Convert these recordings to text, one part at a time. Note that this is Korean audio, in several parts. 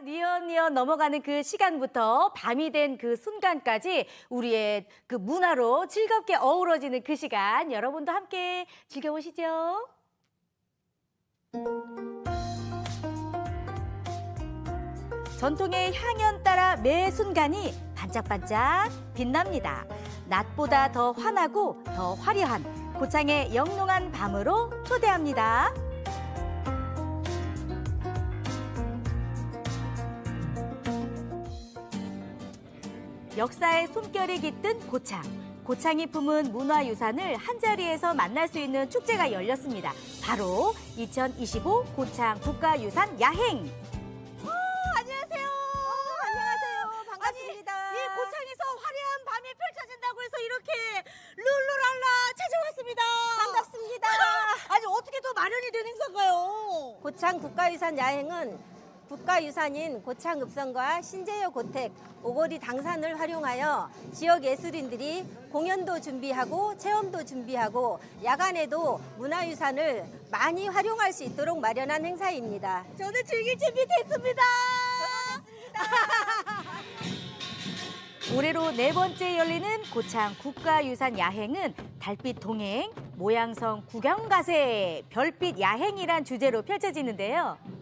뉘엿뉘엿 넘어가는 그 시간부터 밤이 된 그 순간까지 우리의 그 문화로 즐겁게 어우러지는 그 시간 여러분도 함께 즐겨보시죠. 전통의 향연 따라 매 순간이 반짝반짝 빛납니다. 낮보다 더 환하고 더 화려한 고창의 영롱한 밤으로 초대합니다. 역사의 숨결이 깃든 고창. 고창이 품은 문화유산을 한자리에서 만날 수 있는 축제가 열렸습니다. 바로 2025 고창 국가유산 야행. 어, 안녕하세요. 안녕하세요. 반갑습니다. 이 고창에서 화려한 밤이 펼쳐진다고 해서 이렇게 룰루랄라 찾아왔습니다. 반갑습니다. 아니 어떻게 또 마련이 된 행사인가요? 고창 국가유산 야행은 국가유산인 고창읍성과 신재여 고택, 오거리 당산을 활용하여 지역 예술인들이 공연도 준비하고 체험도 준비하고 야간에도 문화유산을 많이 활용할 수 있도록 마련한 행사입니다. 저는 즐길 준비 됐습니다. 올해로 네 번째 열리는 고창 국가유산 야행은 달빛 동행, 모양성 구경가세, 별빛 야행이란 주제로 펼쳐지는데요.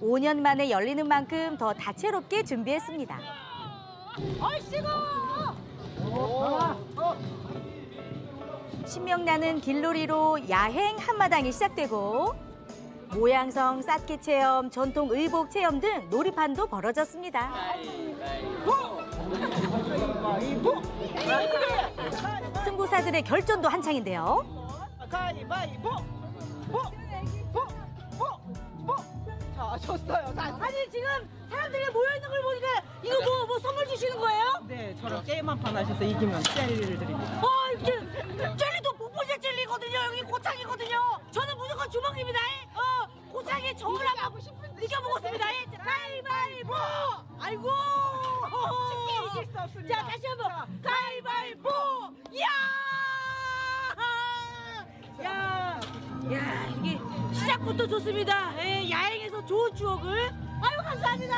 5년 만에 열리는 만큼 더 다채롭게 준비했습니다. 신명나는 길놀이로 야행 한마당이 시작되고 모양성 쌓기 체험, 전통 의복 체험 등 놀이판도 벌어졌습니다. 승부사들의 결전도 한창인데요. 자, 졌어요. 자, 아니 지금 사람들이 모여 있는 걸 보니까 이거 뭐, 뭐 선물 주시는 거예요? 네, 저랑 게임 한 판 하셔서 이기면 젤리를 드립니다. 아 이게 젤리도 복부제 젤리거든요. 여기 고창이거든요. 저는 무조건 주먹입니다. 어 고창의 정을 한번 느껴보겠습니다. 가위바위보. 아이고. 쉽게 이길 수 없습니다. 자 다시 한번 가위바위보. 야. 시작부터 좋습니다. 예, 야행에서 좋은 추억을. 아유 감사합니다.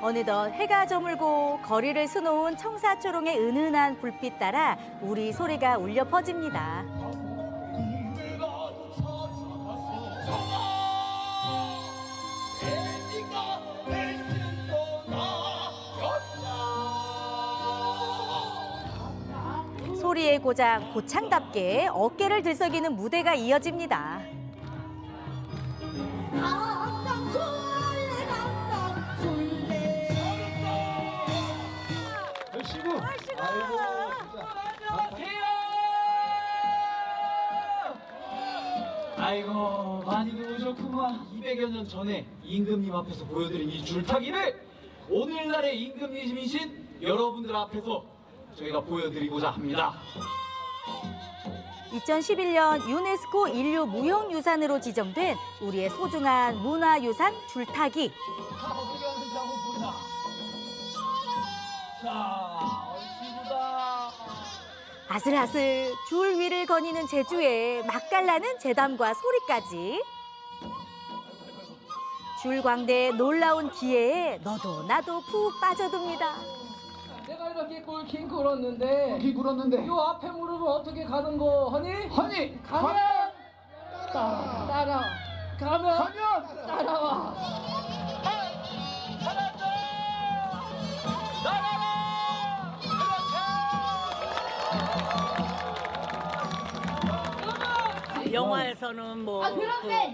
어느덧 해가 저물고 거리를 수놓은 청사초롱의 은은한 불빛 따라 우리 소리가 울려 퍼집니다. 소리의 고장 고창답게 어깨를 들썩이는 무대가 이어집니다. 아이고 많이들 오셨구만. 200여 년 전에 임금님 앞에서 보여드린 이 줄타기를 오늘날의 임금님이신 여러분들 앞에서 저희가 보여드리고자 합니다 2011년 유네스코 인류 무형유산으로 지정된 우리의 소중한 문화유산 줄타기. 아슬아슬 줄 위를 거니는 제주에 맛깔나는 재담과 소리까지. 줄광대의 놀라운 기회에 너도 나도 푹 빠져듭니다. 이렇게 꿀킹 굴었는데? 기 굴었는데. 요 앞에 무릎을 어떻게 가는 거? 하니? 허니! 가면 따라. 따라. 가면 가면 따라와. 영화에서는 뭐 그,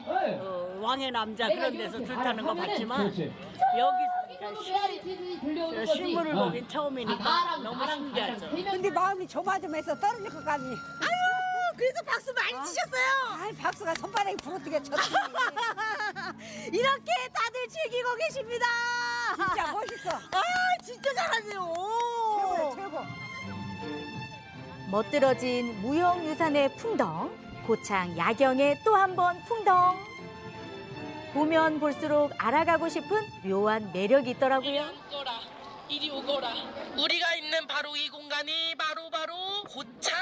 어, 왕의 남자 그런 데서 줄 타는 거 봤지만 그렇지 여기 시- 실물을 보긴 처음이니까 너무 신기하죠. 근데 마음이 조마조마해서 떨어질 것 같니? 아유 그래서 박수 많이 치셨어요. 아이 박수가 손바닥에 부러뜨게 쳤지. 이렇게 다들 즐기고 계십니다. 진짜 멋있어. 아 진짜 잘하네요. 최고야 최고. 멋들어진 무형유산의 풍덩, 고창 야경의 또한 번 풍덩. 보면 볼수록 알아가고 싶은 묘한 매력이 있더라고요. 이리 오거라 우리가 있는 바로 이 공간이 바로 바로 고창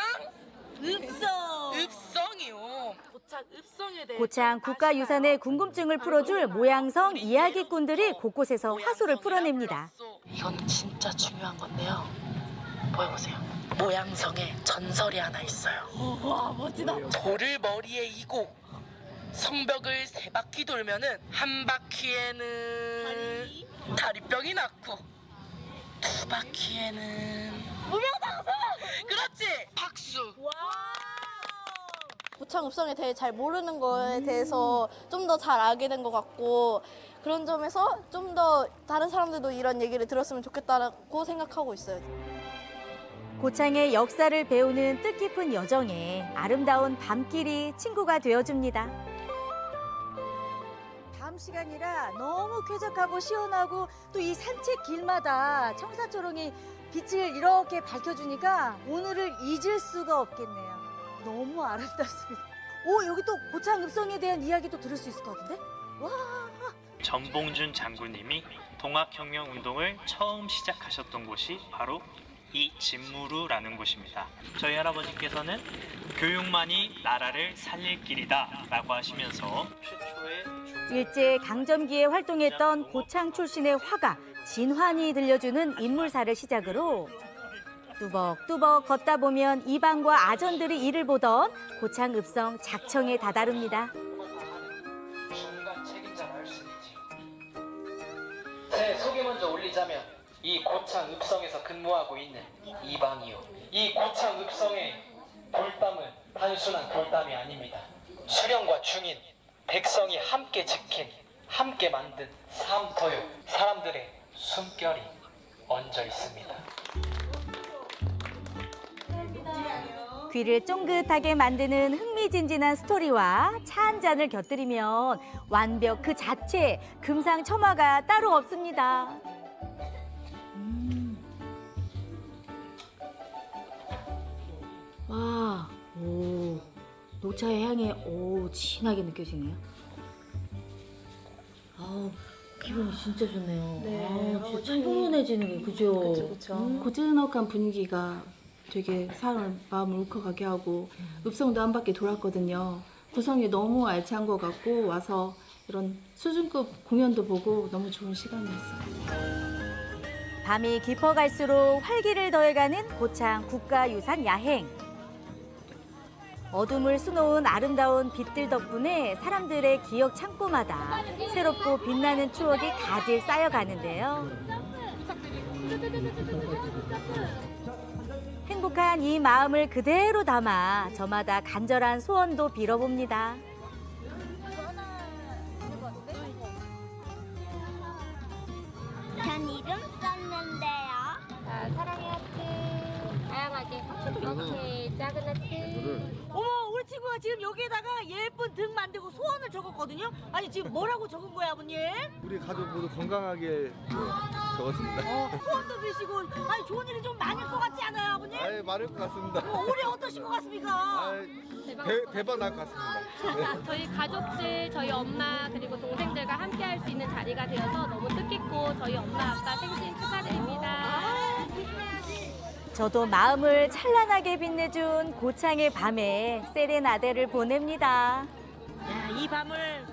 읍성. 읍성이요. 고창 읍성에 대해 고창 국가유산의 궁금증을 풀어줄 모양성 이야기꾼들이 곳곳에서 화수를 풀어냅니다. 이건 진짜 중요한 건데요. 보여보세요. 모양성에 전설이 하나 있어요. 와 멋지다. 돌을 머리에 이고 성벽을 세 바퀴 돌면은 한 바퀴에는 다리병이 낫고 두 바퀴에는 무명장수. 그렇지. 박수. 고창 읍성에 대해 잘 모르는 거에 대해서 좀 더 잘 알게 된 것 같고 그런 점에서 좀 더 다른 사람들도 이런 얘기를 들었으면 좋겠다고 생각하고 있어요. 고창의 역사를 배우는 뜻깊은 여정에 아름다운 밤길이 친구가 되어줍니다. 밤 시간이라 너무 쾌적하고 시원하고 또 이 산책 길마다 청사초롱이 빛을 이렇게 밝혀주니까 오늘을 잊을 수가 없겠네요. 너무 아름답습니다. 오 여기 또 고창 읍성에 대한 이야기도 들을 수 있을 것 같은데? 와 전봉준 장군님이 동학혁명 운동을 처음 시작하셨던 곳이 바로 이 진무루라는 곳입니다. 저희 할아버지께서는 교육만이 나라를 살릴 길이다 라고 하시면서 최초의 일제 강점기에 활동했던 고창 출신의 화가 진환이 들려주는 인물사를 시작으로 뚜벅뚜벅 걷다 보면 이방과 아전들이 이를 보던 고창 읍성 작청에 다다릅니다. 이 고창 읍성에서 근무하고 있는 이방이요. 이 고창 읍성의 돌담은 단순한 돌담이 아닙니다. 수령과 중인, 백성이 함께 지킨, 함께 만든 삼터요. 사람들의 숨결이 얹어 있습니다. 귀를 쫑긋하게 만드는 흥미진진한 스토리와 차 한 잔을 곁들이면 완벽 그 자체 금상첨화가 따로 없습니다. 와, 오, 녹차의 향이 오 진하게 느껴지네요. 아우 기분이 진짜 좋네요. 네, 아우, 진짜. 차분해지는 게 그죠? 그쵸, 그쵸. 음. 고즈넉한 분위기가 되게 사람을 마음을 울컥하게 하고 읍성도 한 바퀴 돌았거든요. 구성이 너무 알찬 것 같고 와서 이런 수준급 공연도 보고 너무 좋은 시간이었어요. 밤이 깊어갈수록 활기를 더해가는 고창 국가유산 야행. 어둠을 수놓은 아름다운 빛들 덕분에 사람들의 기억 창고마다 새롭고 빛나는 추억이 가득 쌓여가는데요. 행복한 이 마음을 그대로 담아 저마다 간절한 소원도 빌어봅니다. 오케이, 작은 하트. 어머 우리 친구가 지금 여기에다가 예쁜 등 만들고 소원을 적었거든요. 아니 지금 뭐라고 적은 거야 아버님? 우리 가족 모두 건강하게 적었습니다. 어, 소원도 빌시고 아니 좋은 일이 좀 많을 것 같지 않아요 아버님? 아예 많을 것 같습니다. 어, 올해 어떠실 것 같습니까? 아, 대, 대박 날 것 같습니다. 네. 저희 가족들, 저희 엄마 그리고 동생들과 함께 할 수 있는 자리가 되어서 너무 뜻깊고 저희 엄마 아빠 생신 축하드립니다. 저도 마음을 찬란하게 빛내준 고창의 밤에 세레나데를 보냅니다. 야, 이 밤을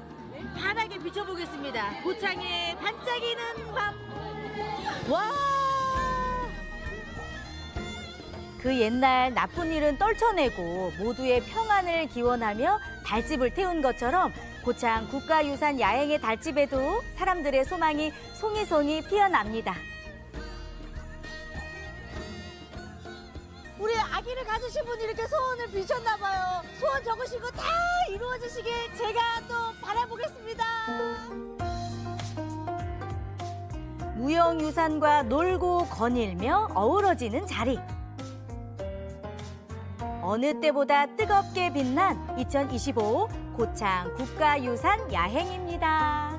환하게 비춰보겠습니다. 고창의 반짝이는 밤. 와! 그 옛날 나쁜 일은 떨쳐내고 모두의 평안을 기원하며 달집을 태운 것처럼 고창 국가유산 야행의 달집에도 사람들의 소망이 송이송이 피어납니다. 아기를 가지신 분이 이렇게 소원을 비셨나 봐요. 소원 적으신 거다 이루어지시길 제가 또 바라보겠습니다. 무형유산과 놀고 거닐며 어우러지는 자리. 어느 때보다 뜨겁게 빛난 2025 고창 국가유산 야행입니다.